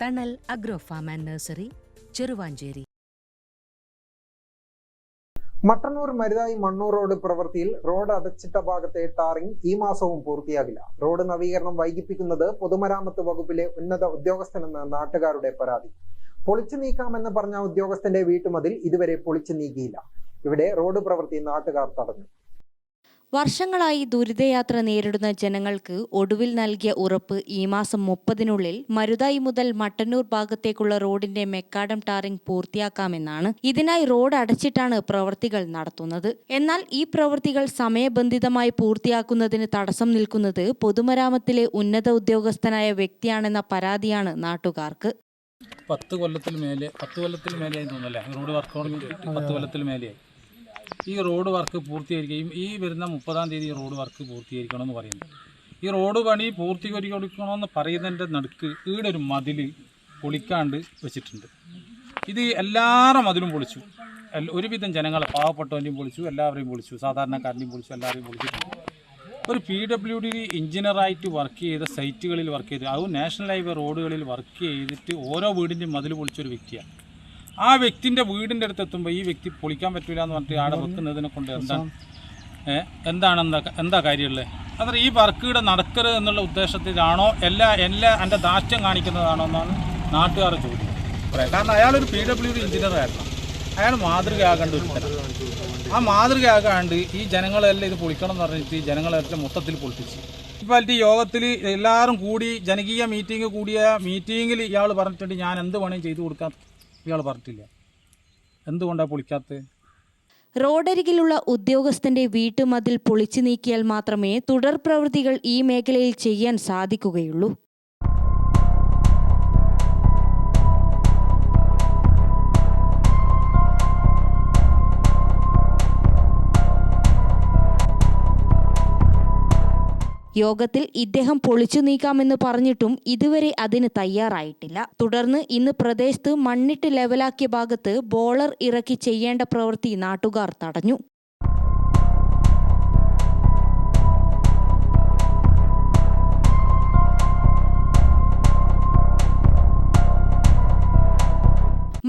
Thanal agro farm and nursery Cheruvanchery Mattannur Maruthayi Mannur road പ്രവൃത്തിയിൽ road അടച്ചിട്ട ഭാഗത്തെ tarring ഈ മാസവും പൂർത്തിയാകില്ല. റോഡ് നവീകരണം വൈകിപ്പിക്കുന്നത് പൊതുമരാമത്ത് വകുപ്പിലെ ഉന്നത ഉദ്യോഗസ്ഥനെന്ന് നാട്ടുകാരുടെ പരാതി. പൊളിച്ചു നീക്കാമെന്ന് പറഞ്ഞ ഉദ്യോഗസ്ഥന്റെ വീട്ടുമതിൽ ഇതുവരെ പൊളിച്ചു നീക്കിയില്ല. ഇവിടെ റോഡ് പ്രവൃത്തി നാട്ടുകാർ തടഞ്ഞു. വർഷങ്ങളായി ദുരിതയാത്ര നേരിടുന്ന ജനങ്ങൾക്ക് ഒടുവിൽ നൽകിയ ഉറപ്പ് ഈ മാസം മുപ്പതിനുള്ളിൽ മരുതായി മുതൽ മട്ടന്നൂർ ഭാഗത്തേക്കുള്ള റോഡിന്റെ മെക്കാഡം ടാറിംഗ് പൂർത്തിയാക്കാമെന്നാണ് ഇതിനായി റോഡ് അടച്ചിട്ടാണ് പ്രവൃത്തികൾ നടത്തുന്നത്. എന്നാൽ ഈ പ്രവൃത്തികൾ സമയബന്ധിതമായി പൂർത്തിയാക്കുന്നതിന് തടസ്സം നിൽക്കുന്നത് പൊതുമരാമത്തിലെ ഉന്നത ഉദ്യോഗസ്ഥനായ വ്യക്തിയാണെന്ന പരാതിയാണ് നാട്ടുകാർക്ക്. പത്ത് കൊല്ലത്തിൽ മേലെ പത്ത് കൊല്ലത്തിൽ മേലെയായി തോന്നുന്നല്ലേ റോഡ് വർക്ക് തുടങ്ങിയിട്ട് പത്ത് കൊല്ലത്തിൽ മേലെയായി. ഈ റോഡ് വർക്ക് പൂർത്തീകരിക്കുകയും ഈ വരുന്ന മുപ്പതാം തീയതി റോഡ് വർക്ക് പൂർത്തീകരിക്കണമെന്ന് പറയുന്നത് ഈ റോഡ് പണി പൂർത്തീകരിക്കണമെന്ന് പറയുന്നതിന്റെ നടുക്ക് ഈടൊരു ഒരു മതിൽ പൊളിക്കാണ്ട് വെച്ചിട്ടുണ്ട്. ഇത് എല്ലാവരുടെ മതിലും പൊളിച്ചു. ഒരുവിധം ജനങ്ങളെ പാവപ്പെട്ടവന്റെയും പൊളിച്ചു എല്ലാവരെയും പൊളിച്ചു സാധാരണക്കാരന്റെയും പൊളിച്ചു എല്ലാവരെയും പൊളിച്ചിട്ടുണ്ട് ഒരു പി ഡബ്ല്യു ഡി എഞ്ചിനീയറായിട്ട് വർക്ക് ചെയ്ത സൈറ്റുകളിൽ വർക്ക് ചെയ്ത് അതും നാഷണൽ ഹൈവേ റോഡുകളിൽ വർക്ക് ചെയ്തിട്ട് ഓരോ വീടിന്റെയും മതിൽ പൊളിച്ചൊരു വ്യക്തിയാണ്. ആ വ്യക്തിന്റെ വീടിന്റെ അടുത്ത് എത്തുമ്പോൾ ഈ വ്യക്തി പൊളിക്കാൻ പറ്റില്ല എന്ന് പറഞ്ഞിട്ട് ആടെ വെക്കുന്നതിനെ കൊണ്ട് എന്താണ് എന്താണ് എന്താ എന്താ കാര്യമുള്ളത് അത്ര ഈ വർക്ക് ഇവിടെ നടക്കരുത് എന്നുള്ള ഉദ്ദേശത്തിലാണോ എല്ലാ എല്ലാ എന്റെ ദാഷ്ട്യം കാണിക്കുന്നതാണോ എന്നാണ് നാട്ടുകാർ ചോദ്യം. കാരണം അയാളൊരു പി ഡബ്ല്യു ഡി എഞ്ചിനീയർ ആയിരുന്നു. അയാൾ മാതൃകയാകേണ്ട ഒരു ആ മാതൃകയാകാണ്ട് ഈ ജനങ്ങളെല്ലാം ഇത് പൊളിക്കണം എന്ന് പറഞ്ഞിട്ട് ജനങ്ങളെല്ലാം മൊത്തത്തിൽ പൊളിപ്പിച്ച്. മുനിസിപ്പാലിറ്റി യോഗത്തിൽ എല്ലാവരും കൂടി ജനകീയ മീറ്റിംഗ് കൂടിയ മീറ്റിങ്ങിൽ ഇയാൾ പറഞ്ഞിട്ടുണ്ട് ഞാൻ എന്ത് വേണേലും ചെയ്തു കൊടുക്കാൻ ഇയാൾ പറഞ്ഞിട്ടില്ല. എന്തുകൊണ്ടാണ് പൊളിക്കാത്തത്? റോഡരികിലുള്ള ഉദ്യോഗസ്ഥന്റെ വീട്ടുമതിൽ പൊളിച്ചു നീക്കിയാൽ മാത്രമേ തുടർ പ്രവൃത്തികൾ ഈ മേഖലയിൽ ചെയ്യാൻ സാധിക്കുകയുള്ളൂ. യോഗത്തിൽ ഇദ്ദേഹം പൊളിച്ചു നീക്കാമെന്ന് പറഞ്ഞിട്ടും ഇതുവരെ അതിന് തയ്യാറായിട്ടില്ല. തുടർന്ന് ഇന്ന് പ്രദേശത്ത് മണ്ണിട്ട് ലെവലാക്കിയ ഭാഗത്ത് ബോളർ ഇറക്കി ചെയ്യേണ്ട പ്രവൃത്തി നാട്ടുകാർ തടഞ്ഞു.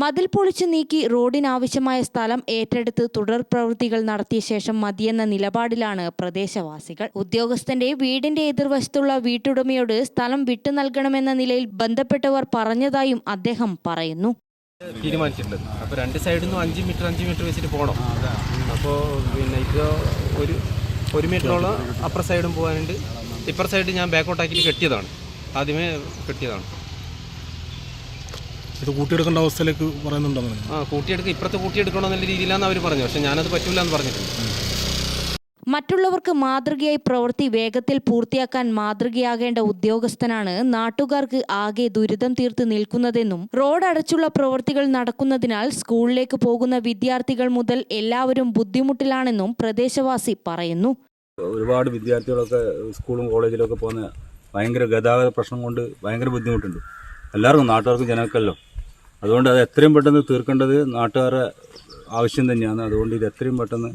മതിൽ പൊളിച്ചു നീക്കി റോഡിനാവശ്യമായ സ്ഥലം ഏറ്റെടുത്ത് തുടർ പ്രവൃത്തികൾ നടത്തിയ ശേഷം മതിയെന്ന നിലപാടിലാണ് പ്രദേശവാസികൾ. ഉദ്യോഗസ്ഥന്റെ വീടിന്റെ എതിർവശത്തുള്ള വീട്ടുടമയോട് സ്ഥലം വിട്ടു നൽകണമെന്ന നിലയിൽ ബന്ധപ്പെട്ടവർ പറഞ്ഞതായും അദ്ദേഹം പറയുന്നു. തീരുമാനിച്ചിട്ടുണ്ട്. അപ്പോൾ രണ്ട് സൈഡിൽ നിന്നും അഞ്ച് മീറ്റർ അഞ്ച് മീറ്റർ വെച്ചിട്ട് പോകണം അപ്പോൾ പിന്നെ ഇത് ഒരു ഒരു മീറ്ററോളം അപ്പുറ സൈഡും പോകാനുണ്ട്. ഇപ്പുറ സൈഡ് ഞാൻ ബാക്കോട്ടാക്കിയിട്ട് കെട്ടിയതാണ്. ആദ്യമേ കെട്ടിയതാണ്. ഇത് കൂട്ടിയെടുക്കേണ്ട അവസ്ഥയിലേക്ക് പറയുന്നുണ്ടെന്ന് ആ കൂട്ടിയെടുക്കുക ഇപ്പുറത്ത് കൂട്ടിയെടുക്കണം എന്നുള്ള രീതിയിലാണ് അവർ പറഞ്ഞു. പക്ഷേ ഞാനത് പറ്റൂല എന്ന് പറഞ്ഞിട്ടുണ്ട്. മറ്റുള്ളവർക്ക് മാതൃകയായി പ്രവൃത്തി വേഗത്തിൽ പൂർത്തിയാക്കാൻ മാതൃകയാകേണ്ട ഉദ്യോഗസ്ഥനാണ് നാട്ടുകാർക്ക് ആകെ ദുരിതം തീർത്ത് നിൽക്കുന്നതെന്നും റോഡ് അടച്ചുള്ള പ്രവൃത്തികൾ നടക്കുന്നതിനാൽ സ്കൂളിലേക്ക് പോകുന്ന വിദ്യാർത്ഥികൾ മുതൽ എല്ലാവരും ബുദ്ധിമുട്ടിലാണെന്നും പ്രദേശവാസി പറയുന്നു. ഒരുപാട് വിദ്യാർത്ഥികളൊക്കെ സ്കൂളും കോളേജിലൊക്കെ പോകുന്ന ഭയങ്കര ഗതാഗത പ്രശ്നം കൊണ്ട് ഭയങ്കര ബുദ്ധിമുട്ടുണ്ട്. എല്ലാവർക്കും നാട്ടുകാർക്കും ജനങ്ങൾക്കല്ലോ. അതുകൊണ്ട് അത് എത്രയും പെട്ടെന്ന് തീർക്കേണ്ടത് നാട്ടുകാരുടെ ആവശ്യം തന്നെയാണ്. അതുകൊണ്ട് ഇത് എത്രയും പെട്ടെന്ന്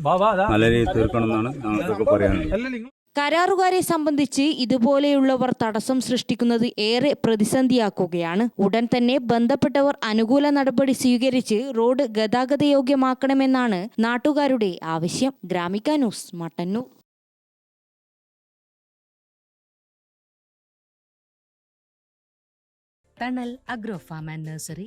നല്ല രീതിയിൽ തീർക്കണം എന്നാണ് ഞങ്ങൾക്കൊക്കെ പറയാനുള്ളത്. കരാറുകാരെ സംബന്ധിച്ച് ഇതുപോലെയുള്ളവർ തടസ്സം സൃഷ്ടിക്കുന്നത് ഏറെ പ്രതിസന്ധിയാക്കുകയാണ്. ഉടൻ തന്നെ ബന്ധപ്പെട്ടവർ അനുകൂല നടപടി സ്വീകരിച്ച് റോഡ് ഗതാഗതയോഗ്യമാക്കണമെന്നാണ് നാട്ടുകാരുടെ ആവശ്യം. Gramika news Mattannur. Thanal agro farm and nursery.